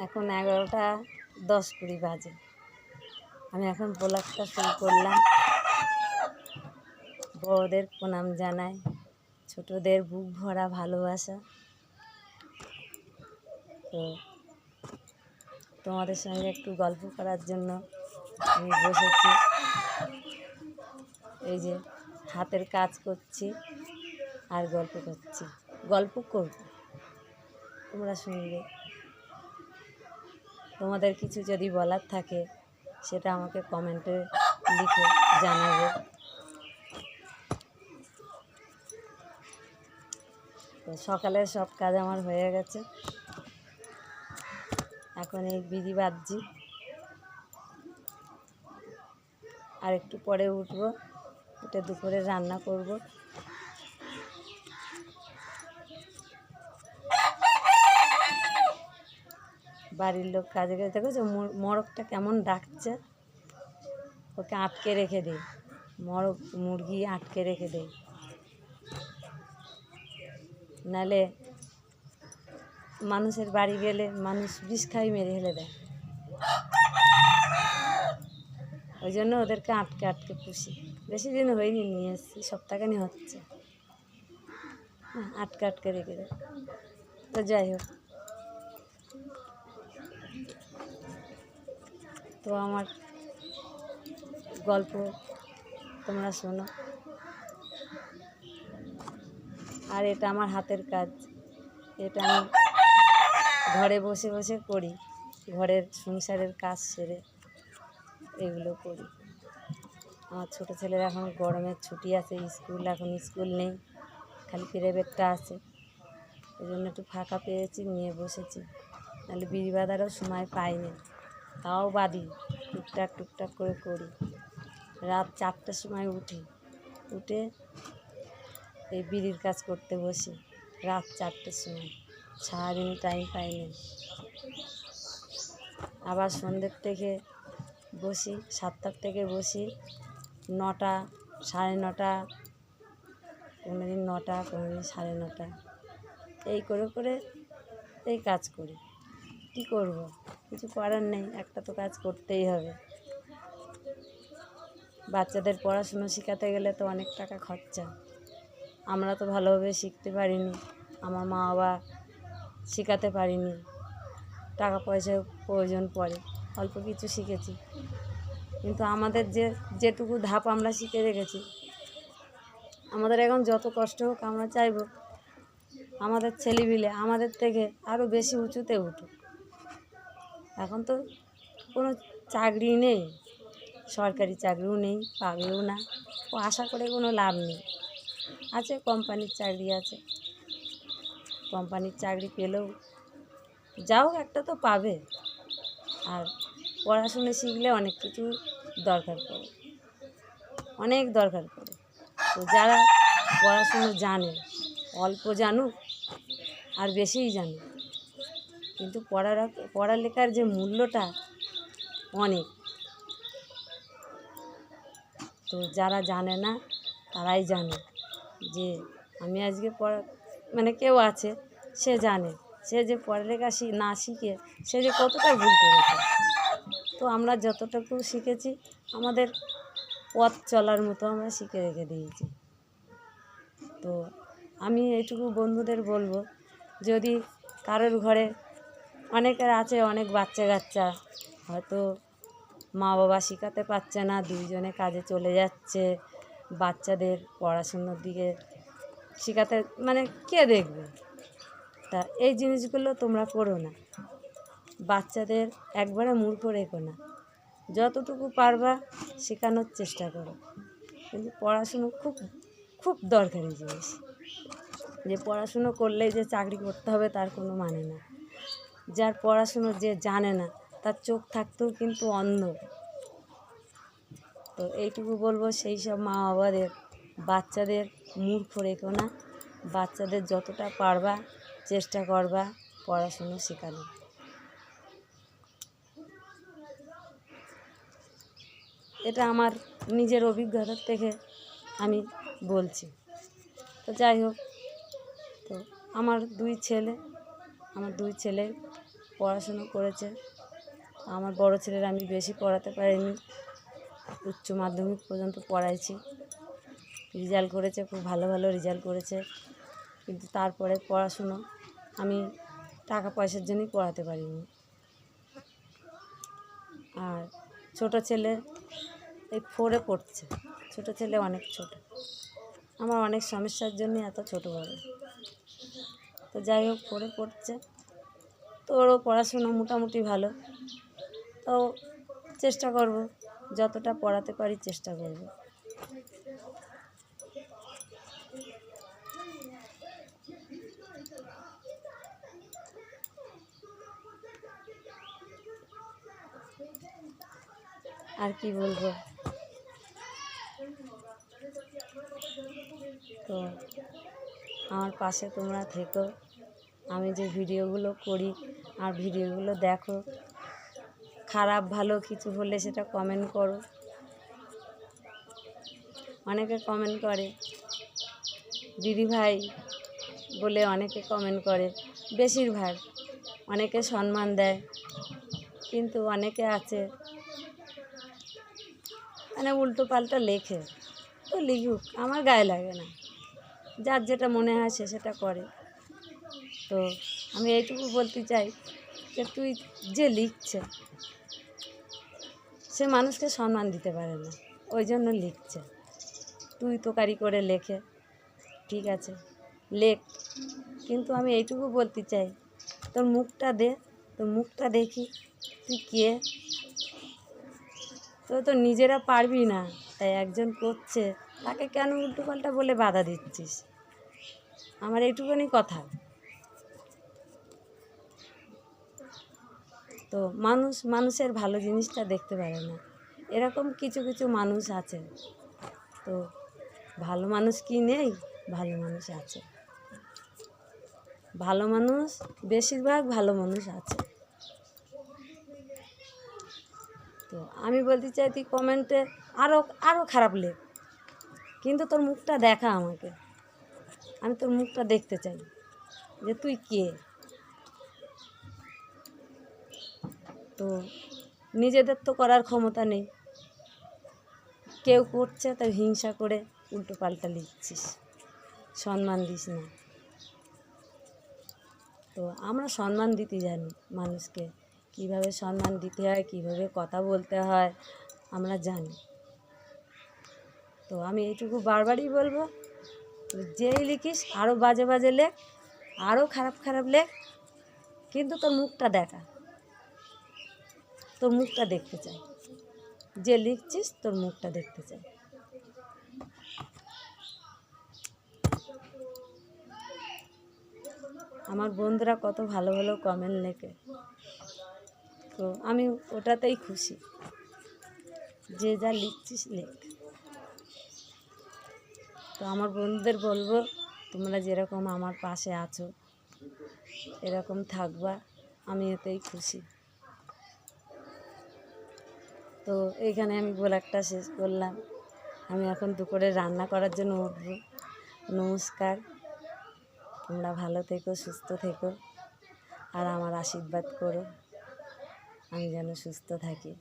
এখন এগারোটা দশ কুড়ি বাজে। আমি এখন ব্লগটা শুরু করলাম। বড়দের প্রণাম জানাই, ছোটদের বুক ভরা ভালোবাসা। তো তোমাদের সঙ্গে একটু গল্প করার জন্য আমি বসেছি। এই যে হাতের কাজ করছি আর গল্প করছি। গল্প করব। তোমরা শুনবে। তোমাদের কিছু যদি বলার থাকে, সেটা আমাকে কমেন্টে লিখে জানাবে। তো সকালের সব কাজ আমার হয়ে গেছে। এখন এই বিধি বাজছি আর একটু পরে উঠবো, উঠে দুপুরে রান্না করব। বাড়ির লোক কাজে গেছে মোর- মোরগটা কেমন ডাকছে। ওকে আটকে রেখে দেয় মোরগ মুরগি আটকে রেখে দেয় নালে মানুষের বাড়ি গেলে মানুষ বিষ খাই মেরে ফেলে দেয়। ওই জন্য ওদেরকে আটকে আটকে পুষি। বেশি দিন হয়নি, নিয়ে এসেছি। সপ্তাহখানি হচ্ছে। আটকে আটকে রেখে দেয় তো যাই হোক। তো আমার গল্প তোমরা শোনো। আর এটা আমার হাতের কাজ। এটা আমি ঘরে বসে বসে করি। ঘরের সংসারের কাজ সেরে এগুলো করি। আমার ছোটো ছেলের এখন গরমের ছুটি আছে, স্কুল এখন স্কুল নেই, খালি প্রাইভেটটা আছে। ওই জন্য একটু ফাঁকা পেয়েছি, নিয়ে বসেছি। নাহলে বিড়ি বাঁধারও সময় পাইনি। তাও বাদি, টুকটাক টুকটাক করে করি রাত চারটার সময় উঠি, উঠে এই বিড়ির কাজ করতে বসি, রাত চারটের সময়। সারাদিন টাইম পাইনি আবার সন্ধ্যের থেকে বসি, সাতটার থেকে বসি, নটা, সাড়ে নটা কোনো দিন নটা কোনো দিন সাড়ে নটা। এই করে করে এই কাজ করি। কী করব? কিছু করার নেই, একটা তো কাজ করতেই হবে। বাচ্চাদের পড়াশুনো শেখাতে গেলে তো অনেক টাকা খরচা। আমরা তো ভালোভাবে শিখতে পারিনি, আমার মা বাবা শেখাতে পারিনি। টাকা পয়সার প্রয়োজন পড়ে, অল্প কিছু শিখেছি। কিন্তু আমাদের যে, যেটুকু ধাপ আমরা শিখে রেখেছি, আমাদের এখন যত কষ্ট হোক আমরা চাইব, আমাদের ছেলেপিলে আমাদের থেকে আরও বেশি উঁচুতে উঠুক। এখন তো কোনো চাকরি নেই, সরকারি চাকরিও নেই, পাবেও না। ও আশা করে কোনো লাভ নেই। আছে, কোম্পানির চাকরি আছে। কোম্পানির চাকরি পেলেও যাও, একটা তো পাবে। আর পড়াশুনো শিখলে অনেক কিছু দরকার পড়ে। অনেক দরকার পড়ে। তো যারা পড়াশুনো জানে, অল্প জানুক আর বেশিই জানুক। কিন্তু পড়ার পড়ালেখার যে মূল্যটা অনেক। তো যারা জানে না, তারাই জানে যে আমি আজকে পড়া মানে কেউ আছে, সে জানে, সে যে পড়ালেখা না শিখে, সে যে কতটা ভুল করেছে। তো আমরা যতটুকু শিখেছি, আমাদের পথ চলার মতো আমরা শিখে রেখে দিয়েছি। তো আমি এইটুকু বন্ধুদের বলব, যদি কারোর ঘরে অনেকের আছে অনেক বাচ্চা কাচ্চা। হয়তো মা বাবা শেখাতে পারছে না, দুইজনে কাজে চলে যাচ্ছে, বাচ্চাদের পড়াশুনোর দিকে শেখাতে মানে কে দেখবে? তা এই জিনিসগুলো তোমরা করো না। বাচ্চাদের একবারে মূর্খ রেখো না। যতটুকু পারবা শেখানোর চেষ্টা করো। কিন্তু পড়াশুনো খুব খুব দরকারি জিনিস। যে পড়াশুনো করলেই যে চাকরি করতে হবে তার কোনো মানে না। যার পড়াশুনো যে জানে না, তার চোখ থাকতেও কিন্তু অন্ধ। তো এইটুকু বলব, সেই সব মা বাবাদের বাচ্চাদের মূর্খ রেখো না। বাচ্চাদের যতটা পারবা, চেষ্টা করবা পড়াশুনো শেখানো এটা আমার নিজের অভিজ্ঞতার থেকে আমি বলছি। তো যাই হোক, তো আমার দুই ছেলে আমার দুই ছেলে পড়াশুনো করেছে। আমার বড় ছেলের আমি বেশি পড়াতে পারিনি। উচ্চ মাধ্যমিক পর্যন্ত পড়াইছি। রেজাল্ট করেছে, খুব ভালো ভালো রেজাল্ট করেছে। কিন্তু তারপরে পড়াশুনো আমি টাকা পয়সার জন্যই পড়াতে পারিনি। আর ছোট ছেলে এই ফোরে পড়ছে। ছোট ছেলে অনেক ছোট। আমার অনেক সমস্যার জন্য এত ছোট বড়। তো যাই হোক ফোরে পড়ছে। তো ওরও পড়াশুনো মোটামুটি ভালো। তো চেষ্টা করব, যতটা পড়াতে পারি চেষ্টা করব। আর কি বলব? তো আমার পাশে তোমরা থেকো। আমি যে ভিডিওগুলো করি আর ভিডিওগুলো দেখো, খারাপ ভালো কিছু হলে সেটা কমেন্ট করো। অনেকে কমেন্ট করে, দিদি ভাই বলে অনেকে কমেন্ট করে, বেশিরভাগ অনেকে সম্মান দেয়, কিন্তু অনেকে আছে মানে উল্টো পাল্টা লেখে। তো লিখুক, আমার গায়ে লাগে না। যার যেটা মনে হয় সে সেটা করে। তো আমি এইটুকু বলতে চাই যে তুই যে লিখছে, সে মানুষকে সম্মান দিতে পারে না, ওই জন্য লিখছে। তুই তোকারি করে লেখে, ঠিক আছে, লেখ। কিন্তু আমি এইটুকু বলতে চাই, তোর মুখটা দে, তোর মুখটা দেখি, তুই কে? তো তো নিজেরা পারবি না, তাই একজন করছে, তাকে কেন উল্টো পাল্টা বলে বাধা দিচ্ছিস? আমার এইটুকুনি কথা। তো মানুষ, মানুষের ভালো জিনিসটা দেখতে পারে না। এরকম কিছু কিছু মানুষ আছে। তো ভালো মানুষ কি নেই? ভালো মানুষ আছে। ভালো মানুষ, বেশিরভাগ ভালো মানুষ আছে। তো আমি বলতে চাই, তুই কমেন্টে আরও আরও খারাপ লেখ। কিন্তু তোর মুখটা দেখা আমাকে। আমি তোর মুখটা দেখতে চাই যে তুই কে? তো নিজেদের তো করার ক্ষমতা নেই। কেউ করছে, তাই হিংসা করে উল্টো পাল্টা লিখছিস। সম্মান দিস না। তো আমরা সম্মান দিতে জানি মানুষকে। কীভাবে সম্মান দিতে হয়, কীভাবে কথা বলতে হয়, আমরা জানি। তো আমি এইটুকু বারবারই বলব যেই লিখিস আরও বাজে বাজে লেখ আরও খারাপ খারাপ লেখ, কিন্তু তোর মুখটা দেখা। তোর মুখটা দেখতে চাই। যে লিখছিস, তোর মুখটা দেখতে চাই। আমার বন্ধুরা কত ভালো ভালো কমেন্ট লেখে। তো আমি ওটাতেই খুশি। যে যা লিখছিস, লেখ। তো আমার বন্ধুদের বলব, তোমরা যেরকম আমার পাশে আছো, এরকম থাকবা, আমি এতেই খুশি। তো এইখানে আমি ব্লগটা শেষ করলাম। আমি এখন দুপুরে রান্না করার জন্য উঠবো। নমস্কার। তোমরা ভালো থেকো, সুস্থ থেকো, আর আমার আশীর্বাদ করো। আমি যেন সুস্থ থাকি।